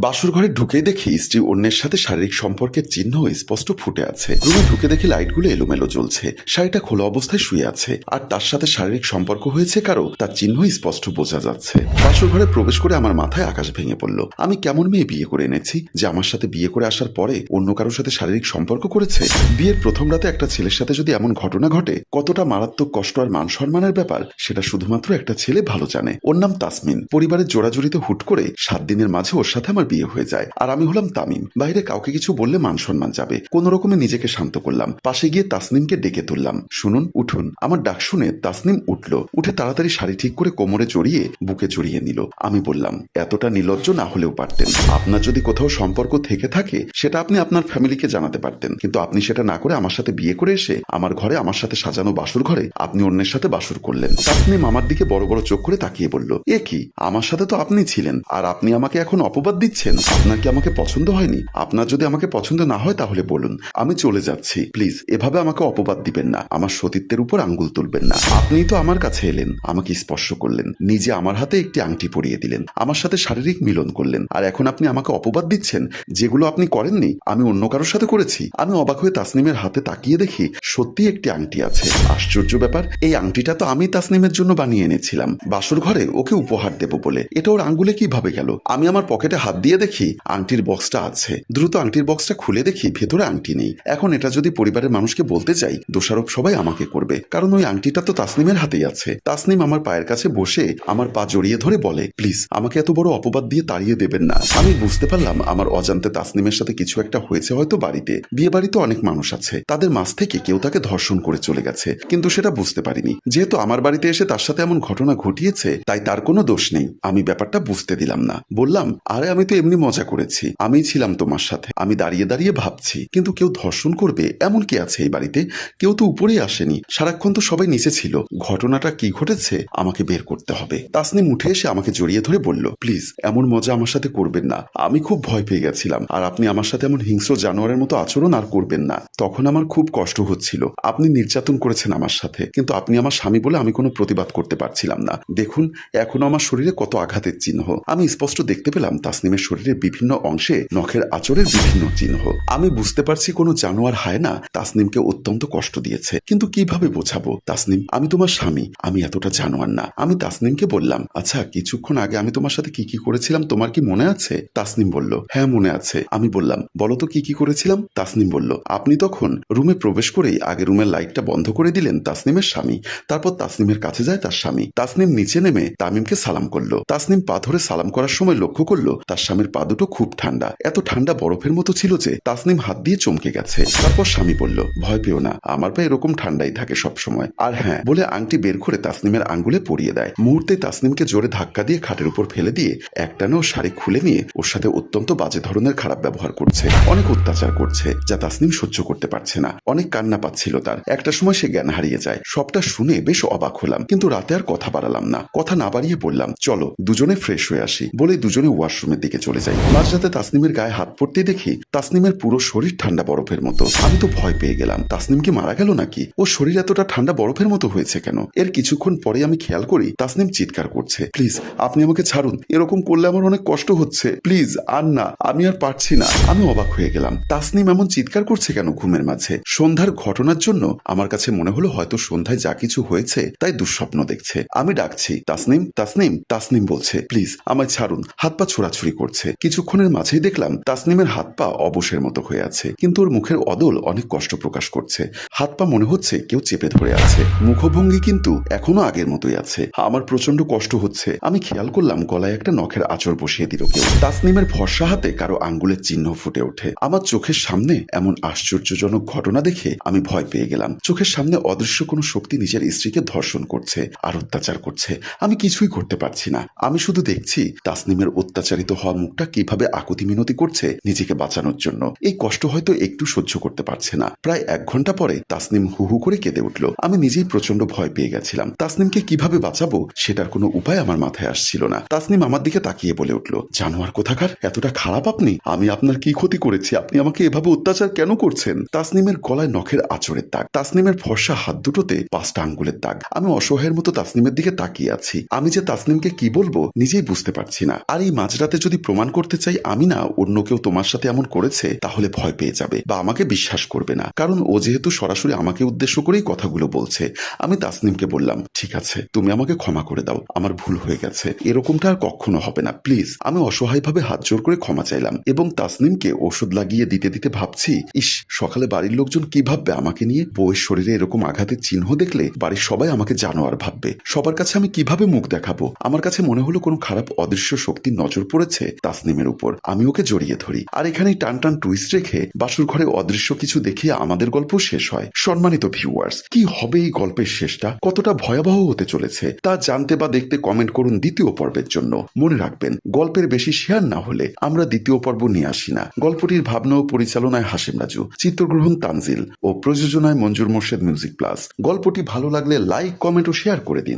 বাসুর ঘরে ঢুকেই দেখি স্ত্রী অন্যের সাথে শারীরিক সম্পর্কের চিহ্ন স্পষ্ট ফুটে আছে। রুমে ঢুকে দেখি লাইটগুলো এলোমেলো জ্বলছে। শাড়িটা খোলা অবস্থায় শুয়ে আছে। আর তার সাথে শারীরিক সম্পর্ক হয়েছে কারও, তার চিহ্ন স্পষ্ট বোঝা যাচ্ছে। বাসুর ঘরে প্রবেশ করে আমার মাথায় আকাশ ভেঙে পড়ল। আমি কেমন মেয়ে বিয়ে করে এনেছি যে আমার সাথে বিয়ে করে আসার পরে অন্য কারোর সাথে শারীরিক সম্পর্ক করেছে? বিয়ের প্রথম রাতে একটা ছেলের সাথে যদি এমন ঘটনা ঘটে, কতটা মারাত্মক কষ্ট আর মান সম্মানের ব্যাপার, সেটা শুধুমাত্র একটা ছেলে ভালো জানে। ওর নাম তাসমিন। পরিবারের জোড়াজুড়িতে হুট করে সাত দিনের মাঝে ওর সাথে আমার বিয়ে হয়ে যায়। আর আমি হলাম তামিম। বাইরে কাউকে কিছু বললে মান সম্মান যাবে। কোন রকমে নিজেকে শান্ত করলাম। পাশে গিয়ে তাসনিমকে ডেকে তুললাম। শুনুন, উঠুন। আমার ডাক শুনে তাসনিম উঠল। উঠে তাড়াতাড়ি শাড়ি ঠিক করে কোমরে জড়িয়ে বুকে জড়িয়ে নিল। আমি বললাম, এতটা নির্লজ্জ না হলেও পারতেন। আপনার যদি কোথাও সম্পর্ক থেকে থাকে, সেটা আপনি আপনার ফ্যামিলিকে জানাতে পারতেন। কিন্তু আপনি সেটা না করে আমার সাথে বিয়ে করে এসে আমার ঘরে, আমার সাথে সাজানো বাসুর ঘরে আপনি অন্যের সাথে বাসুর করলেন। তাসনিম আমার দিকে বড় বড় চোখ করে তাকিয়ে বলল, এ কি? আমার সাথে তো আপনি ছিলেন। আর আপনি আমাকে এখন অপবাদ দিচ্ছেন? আপনার কি আমাকে পছন্দ হয়নি? আপনার যদি আমাকে পছন্দ না হয় তাহলে বলুন, আমি চলে যাচ্ছি। প্লিজ, এভাবে আমাকে অপবাদ দিবেন না। আমার সতীত্বের উপর আঙ্গুল তুলবেন না। আপনিই তো আমার কাছে এলেন, আমাকে স্পর্শ করলেন, নিজে আমার হাতে একটি আংটি পরিয়ে দিলেন, আমার সাথে শারীরিক মিলন করলেন, আর এখন আপনি আমাকে অপবাদ দিচ্ছেন? যেগুলো আপনি করেননি, আমি অন্য কারোর সাথে করেছি। আমি অবাক হয়ে তাসনিমের হাতে তাকিয়ে দেখি সত্যি একটি আংটি আছে। আশ্চর্য ব্যাপার, এই আংটিটা তো আমি তাসনিমের জন্য বানিয়ে এনেছিলাম। বাসুর ঘরে ওকে উপহার দেব বলে। এটা ওর আঙ্গুলে কীভাবে গেল? আমি আমার পকেটে হাত দিয়ে দেখি আংটির বক্সটা আছে। দ্রুত আংটির বক্সটা খুলে দেখি ভেতরে আংটি নেই। এখন এটা যদি পরিবারের মানুষকে বলতে যাই দোষারোপ সবাই আমাকে করবে। কারণ ওই আংটিটা তো তাসনিমের হাতেই আছে। তাসনিম আমার পায়ের কাছে বসে আমার পা জড়িয়ে ধরে বলে, প্লিজ, আমাকে এত বড় অপবাদ দিয়ে তাড়িয়ে দেবেন না। আমি বুঝতে পারলাম আমার অজান্তে তাসনিমের সাথে কিছু একটা হয়েছে হয়তো বাড়িতে। বিয়ে বাড়িতে অনেক মানুষ আছে। তাদের মাঝ থেকে কেউ তাকে ধর্ষণ করে চলে গেছে। কিন্তু সেটা বুঝতে পারিনি। যেহেতু আমার বাড়িতে এসে তার সাথে এমন ঘটনা ঘটিয়েছে, তাই তার কোনো দোষ নেই। আমি ব্যাপারটা বুঝতে দিলাম না। বললাম, আরে, আমি তো এমনি মজা করেছি। আমিই ছিলাম তোমার সাথে। আমি দাঁড়িয়ে দাঁড়িয়ে ভাবছি, কিন্তু কেউ ধর্ষণ করবে এমন কি আছে এই বাড়িতে? কেউ তো উপরেই আসেনি। সারাক্ষণ তো সবাই নিচে ছিল। ঘটনাটা কি ঘটেছে আমাকে বের করতে হবে। তাসনিম উঠে এসে আমাকে জড়িয়ে ধরে বলল, প্লিজ, এমন মজা আমার সাথে করবেন না। আমি খুব ভয় পেয়ে গেছিলাম। আর আপনি আমার সাথে এমন হিংস্র জানোয়ারের মতো আচরণ আর করবেন না। তখন আমার খুব কষ্ট হচ্ছিল। আপনি নির্যাতন করেছেন আমার সাথে। কিন্তু আপনি আমার স্বামী বলে আমি কোনো প্রতিবাদ করতে পারছিলাম না। দেখুন, এখনও আমার শরীরে কত আঘাতের চিহ্ন। আমি স্পষ্ট দেখতে পেলাম তাসনিমের শরীরের বিভিন্ন অংশে নখের আচরের বিভিন্ন চিহ্ন। আমি বুঝতে পারছি কোনো জানোয়ার হায় না, তাসনিমকে অত্যন্ত কষ্ট দিয়েছে। কিন্তু কীভাবে বোঝাবো? তাসনিম, আমি তোমার স্বামী, আমি এতটা জানোয়ার না। আমি তাসনিমকে বললাম আচ্ছা কিছুক্ষণ আগে আমি তোমার সাথে কি কি করেছিলাম, তোমার কি মনে আছে? তাসনিম বলল হ্যাঁ মনে আছে। আমি বললাম, বলো তো কি কি করেছিলাম? তাসনিম বলল, আপনি তখন রুমে প্রবেশ করেই আগে রুমের লাইটটা বন্ধ করে দিলেন তাসনিমের স্বামী। তারপর তাসনিমের কাছে যায় তার স্বামী। তাসনিম নিচে নেমে তামিমকে সালাম করল। তাসনিম পা ধরে সালাম করার সময় লক্ষ্য করল, তার স্বামীর পা দুটো খুব ঠান্ডা। এত ঠান্ডা বরফের মতো ছিল যে তাসনিম হাত দিয়ে চমকে গেছে। তারপর স্বামী বলল, ভয় পেও না, আমার পা এরকম ঠান্ডাই থাকে সব সময় আর হ্যাঁ বলে আংটি বের করে তাসনিমের আঙ্গুলে পরিয়ে দেয়। মুহূর্তে তাসনিমকে জোরে ধাক্কা দিয়ে খাটের উপর ফেলে দিয়ে একটানেও শাড়ি খুলে নিয়ে ওর সাথে অত্যন্ত বাজে ধরনের খারাপ ব্যবহার করছে। অনেক অত্যাচার করছে, যা তাসনিম সহ্য করতে পারছে না। অনেক কান্না পাচ্ছিল তার। একটা সময় সে জ্ঞান হারিয়ে যায়। সবটা শুনে বেশ অবাক হলাম, কিন্তু রাতে আর কথা বাড়ালাম না। কথা না বাড়িয়ে বললাম, চলো, দুজনে ফ্রেশ হয়ে আসি। বলে দুজনে ওয়াশরুমের দিকে চলে যাই। মাঝরাতে তাসনিমের গায়ে হাত পড়তে দেখি তাসনিমের পুরো শরীর ঠান্ডা বরফের মতো। আমি তো ভয় পেয়ে গেলাম। তাসনিম কি মারা গেল নাকি? ও শরীর এতটা ঠান্ডা বরফের মতো হয়েছে কেন? এর কিছুক্ষণ পরে আমি খেয়াল করি তাসনিম চিৎকার করছে। প্লিজ, আপনি আমাকে ছাড়ুন। এরকম করলে আমার অনেক কষ্ট হচ্ছে। প্লিজ, আর না, আমি আর পারছি না। আমি অবাক হয়ে গেলাম। তাসনিম এমন চিৎকার করছে কেন ঘুমের মাঝে? সন্ধ্যার ঘটনার জন্য আমার কাছে মনে হলো হয়তো সন্ধ্যায় যা কিছু হয়েছে তাই দুঃস্বপ্ন দেখছে। আমি ডাকছি, তাসনিম তাসনিম তাসনিম বলছে, প্লিজ, আমায় ছাড়ুন। হাত পা ছোড়াছুড়ি করছে। কিছুক্ষণের মাঝেই দেখলাম তাসনিমের হাত পা অবশের মতো হয়ে আছে, কিন্তু ওর মুখের অদল অনেক কষ্ট প্রকাশ করছে। হাত পা মনে হচ্ছে কেউ চেপে ধরে আছে। মুখভঙ্গি কিন্তু এখনও আগের মতোই আছে। আমার প্রচণ্ড কষ্ট হচ্ছে। আমি খেয়াল করলাম গলায় একটা নখের আচর বসিয়ে দিল কেউ। তাসনিমের ফর্সা হাতে কারও আঙ্গুলের চিহ্ন ফুটে ওঠে। আমার চোখের সামনে এমন আশ্চর্যজনক ঘটনা দেখে আমি ভয় পেয়ে গেলাম। চোখের সামনে অদৃশ্য কোনো শক্তি নিজের স্ত্রীকে ধর্ষণ করছে, আর অত্যাচার করছে। আমি কিছুই করতে পারছি না। আমি শুধু দেখছি তাসনিমের অত্যাচারিত হওয়া মুখটা কীভাবে আকুতি মিনতি করছে নিজেকে বাঁচানোর জন্য। এই কষ্ট হয়তো একটু সহ্য করতে পারছে না। প্রায় এক ঘণ্টা পরে তাসনিম হু হু করে কেঁদে উঠল। আমি নিজেই প্রচণ্ড ভয় পেয়ে গেছিলাম। তাসনিমকে কীভাবে বাঁচাবো সেটার কোনো উপায় আমার মাথায় আসছিল না। তাসনিম আমার দিকে তাকিয়ে বলে উঠল, জানোয়ার কোথাকার? এতটা খারাপ আপনি? আমি আপনার কি ক্ষতি করেছি? আপনি আমাকে এভাবে অত্যাচার কেন করছেন? তাসনিমের গলায় নখের আচরের দাগ, তাসনিমের ফর্সা হাত দুটোতে পাঁচটা আঙ্গুলের দাগ। আমি অসহায়ের মতো তাসনিমের দিকে তাকিয়ে আছি। আমি যে তাসনিমকে কি বলব নিজেই বুঝতে পারছি না। আর এই মাঝরাতে যদি প্রমাণ করতে চাই আমি না, অন্য কেউ তোমার সাথে এমন করেছে, তাহলে ভয় পেয়ে যাবে বা আমাকে বিশ্বাস করবে না। কারণ ও যেহেতু সরাসরি আমাকে উদ্দেশ্য করেই কথাগুলো বলছে, আমি তাসনিমকে বললাম, ঠিক আছে, তুমি আমাকে ক্ষমা করে দাও, আমার ভুল হয়ে গেছে। এরকমটা আর কখনো হবে না, প্লিজ। আমি অসহায়ভাবে হাত জোর করে ক্ষমা চাইলাম এবং তাসনিমকে ওষুধ লাগিয়ে দিতে দিতে ভাবছি, ইস, সকালে বাড়ির লোকজন কি ভাববে আমাকে নিয়ে? বউয়ের শরীরে এরকম আঘাতের চিহ্ন দেখলে বাড়ির সবাই আমাকে জানোয়ার ভাববে। সবার কাছে আমি কীভাবে মুখ দেখাবো? আমার কাছে মনে হলো কোনো খারাপ অদৃশ্য শক্তির নজর পড়েছে তাসনিমের উপর। আমি ওকে জড়িয়ে ধরি। আর এখানেই টান টান টুইস্ট রেখে বাসুর ঘরে অদৃশ্য কিছু দেখিয়ে আমাদের গল্প শেষ হয়। সম্মানিত ভিউয়ার্স কি হবে এই গল্পের শেষটা? কতটা ভয়াবহ হতে চলেছে? তা জানতে বা দেখতে কমেন্ট করুন দ্বিতীয় পর্বের জন্য। মনে রাখবেন, গল্পের বেশি শেয়ার না হলে আমরা দ্বিতীয় পর্ব নিয়ে আসি না। গল্পটির ভাবনা ও পরিচালনায় হাসিম রাজু, চিত্রগ্রহণ তানজিল ও প্রযোজনায় মঞ্জুর মোর্শেদ মিউজিক প্লাস গল্পটি ভালো লাগলে লাইক কমেন্ট ও শেয়ার করে দিন।